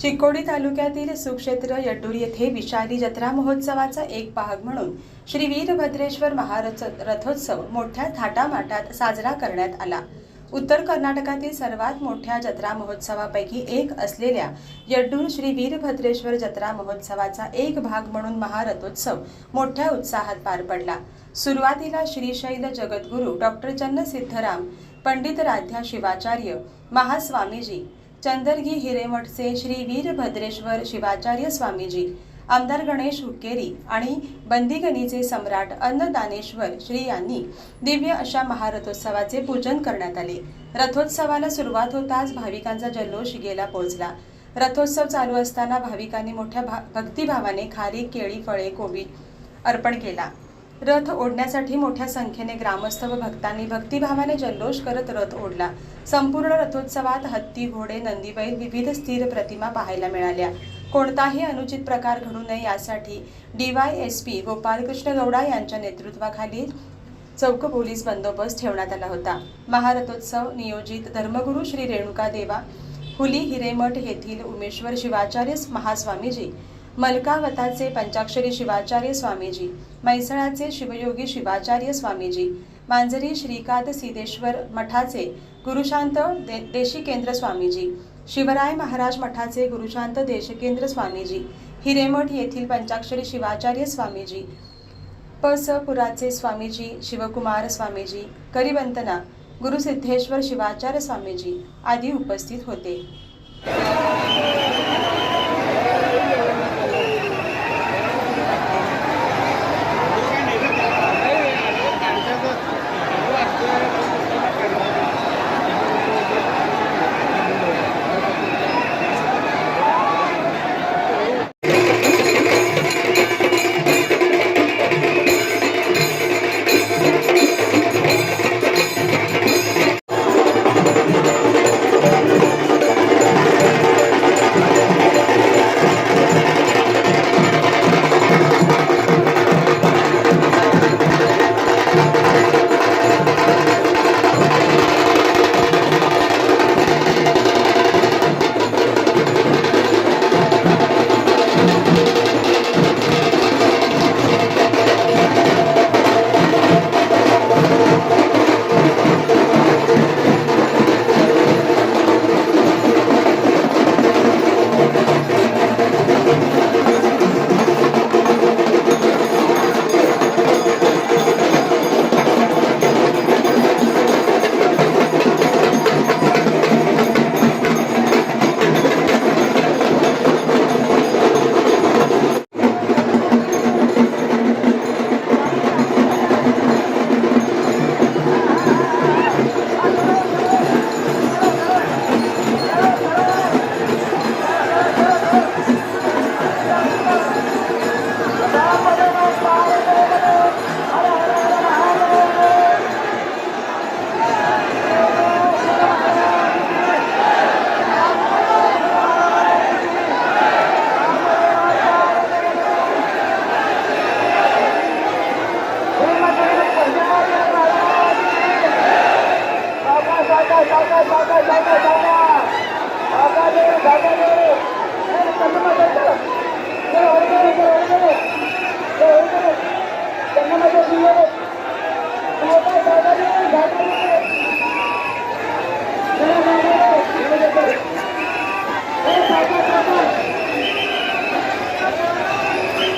चिकोडी तालुक्यातील सुक्षेत्र यड्डूर येथे विशाली जत्रा महोत्सवाचा एक भाग म्हणून श्री वीरभद्रेश्वर महारथ रथोत्सव मोठ्या थाटामाटात साजरा करण्यात आला. उत्तर कर्नाटकातील सर्वात मोठ्या जत्रा महोत्सवापैकी एक असलेल्या यड्डूर श्री वीरभद्रेश्वर जत्रा महोत्सवाचा एक भाग म्हणून महारथोत्सव मोठ्या उत्साहात पार पडला. सुरुवातीला श्रीशैल जगद्गुरू डॉक्टर चन्न सिद्धराम पंडित राध्या शिवाचार्य महास्वामीजी चंदरगी हिरेमठचे श्री वीरभद्रेश्वर शिवाचार्य स्वामीजी आमदार गणेश हुक्केरी आणि बंदीगणीचे सम्राट अन्नदानेश्वर श्री यांनी दिव्य अशा महारथोत्सवाचे पूजन करण्यात आले. रथोत्सवाला सुरुवात होताच भाविकांचा जल्लोष गेला पोहोचला रथोत्सव चालू असताना भाविकांनी मोठ्या भा भक्तिभावाने खारी केळी फळे कोबी अर्पण केला. रथ ओढण्यासाठी मोठ्या संख्येने ग्रामस्थ व भक्तांनी भक्तिभावाने जल्लोष करत रथ ओढला. संपूर्ण रथोत्सवात हत्ती घोडे नंदीबैल विविध स्थिर प्रतिमा पाहायला मिळाल्या. कोणताही अनुचित प्रकार घडू नये यासाठी D Y S P Gopalkrishna Gowda यांच्या नेतृत्वाखाली चौक पोलीस बंदोबस्त ठेवण्यात आला होता. महारथोत्सव नियोजित धर्मगुरू श्री रेणुका देवा हुली हिरेमठ येथील उमेश्वर शिवाचार्य महास्वामीजी मलकावताचे पंचाक्षरी शिवाचार्य स्वामीजी म्हैसळाचे शिवयोगी शिवाचार्य स्वामीजी मांजरी श्रीकांत सिद्धेश्वर मठाचे गुरुशांत दे देशिकेंद्र स्वामीजी शिवराय महाराज मठाचे गुरुशांत देशकेंद्र स्वामीजी हिरेमठ येथील पंचाक्षरी शिवाचार्य स्वामीजी प स पुराचे स्वामीजी शिवकुमार स्वामीजी करिवंतना गुरुसिद्धेश्वर शिवाचार्य स्वामीजी आदी उपस्थित होते. தாக்காது தாக்காது தாக்காது